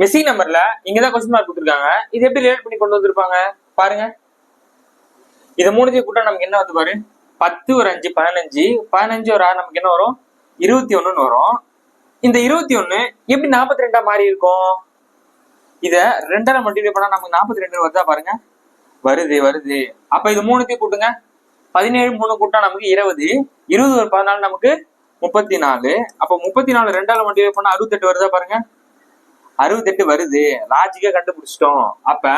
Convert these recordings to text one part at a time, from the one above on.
Messi நம்பர்ல இங்கதான் question mark கொடுத்துருக்காங்க. இது எப்படி ரிலேட் பண்ணி கொண்டு வந்திருப்பாங்க? பாருங்க. இது மூணுத்தையும் கூட்டா நமக்கு என்ன வந்து பாரு? பத்து ஒரு அஞ்சு பதினஞ்சு. பதினஞ்சு ஒரு ஆறு நமக்கு என்ன வரும்? இருபத்தி ஒண்ணுன்னு வரும். இந்த இருபத்தி ஒண்ணு எப்படி நாற்பத்தி ரெண்டா மாறி இருக்கும்? இத ரெண்டால மல்டிப்ளை பண்ணா நமக்கு நாற்பத்தி ரெண்டு வருதா பாருங்க. வருது வருது. அப்ப இது மூணுத்தையும் கூட்டுங்க. பதினேழு மூணு கூட்டா நமக்கு இருபது. இருபது ஒரு பதினாலு நமக்கு முப்பத்தி நாலு அப்ப முப்பத்தி நாலு ரெண்டால மல்டிப்ளை பண்ணா அறுபத்தெட்டு வருதா பாருங்க. அறுபத்தெட்டு வருது. லாஜிக்கா கண்டுபிடிச்சிட்டோம். அப்ப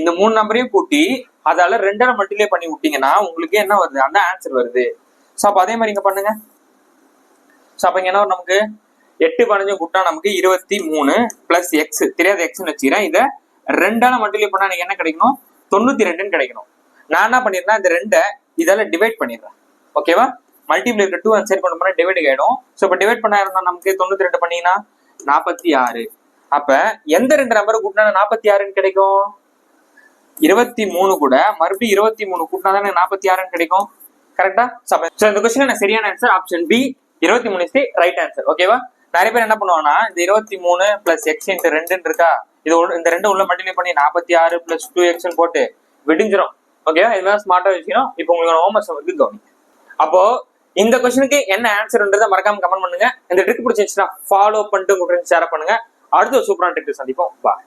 இந்த மூணு நம்பரையும் கூட்டி அதால ரெண்டரை மல்டிப்ளை பண்ணி விட்டீங்கன்னா உங்களுக்கு என்ன வருது? அந்த ஆன்சர் வருது. ஸோ அப்போ அதே மாதிரி இங்க பண்ணுங்க. ஸோ அப்ப இங்க என்ன நமக்கு? எட்டு பதினஞ்சு கூட்டா நமக்கு இருபத்தி மூணு பிளஸ் எக்ஸ் தெரியாத எக்ஸ்னு வச்சுக்கிறேன். இதை ரெண்டால மல்டிப்ளை பண்ணா எனக்கு என்ன கிடைக்கணும்? தொண்ணூத்தி ரெண்டுன்னு கிடைக்கணும். நான் என்ன பண்ணிடுறேன் இந்த ரெண்டை இதால டிவைட் பண்ணிடுறேன். ஓகேவா மல்டிப்ளை டூ அந்த பண்ண போனா டிவைட் ஆயிடும். ஸோ இப்போ டிவைட் பண்ணா இருந்தா நமக்கு தொண்ணூத்தி ரெண்டு பண்ணீங்கன்னா நாற்பத்தி ஆறு. அப்ப எந்த ரெண்டு நம்பரை கூட்டினா நாற்பத்தி ஆறுன்னு கிடைக்கும்? இருபத்தி மூணு கூட மறுபடியும் இருபத்தி மூணு கூட்டினா தானே நாற்பத்தி ஆறுன்னு கிடைக்கும். கரெக்டா ஸோ இந்த கொஸ்டின் சரியான ஆன்சர் ஆப்ஷன் பி இருபத்தி மூணு இஸ் ரைட் ஆன்சர் ஓகேவா நிறைய பேர் என்ன பண்ணுவாங்கன்னா இந்த இருபத்தி மூணு பிளஸ் எக்ஸ் இந்த ரெண்டுன்னு இருக்கா? இது இந்த ரெண்டு உள்ள மல்டிப்ளை பண்ணி நாற்பத்தி ஆறு பிளஸ் டூ எக்ஸ்னு போட்டு விடிஞ்சிரும். ஓகேவா இது மாதிரி ஸ்மார்ட்டா வச்சுக்கணும் இப்போ உங்களுக்கு ஹோம்ஒர்க் வந்து கவனிங்க. அப்போ இந்த கொஸ்டினுக்கு என்ன ஆன்சர்ன்றதை மறக்காம கமெண்ட் பண்ணுங்க. இந்த ட்ரிக் பிடிச்சிருந்துச்சுன்னா ஃபாலோ பண்ணிட்டு உங்க ஃப்ரெண்ட்ஸ் ஷேர் பண்ணுங்க. அடுத்த சூப்பரான ட்ரிக் சந்திப்போம். பாய்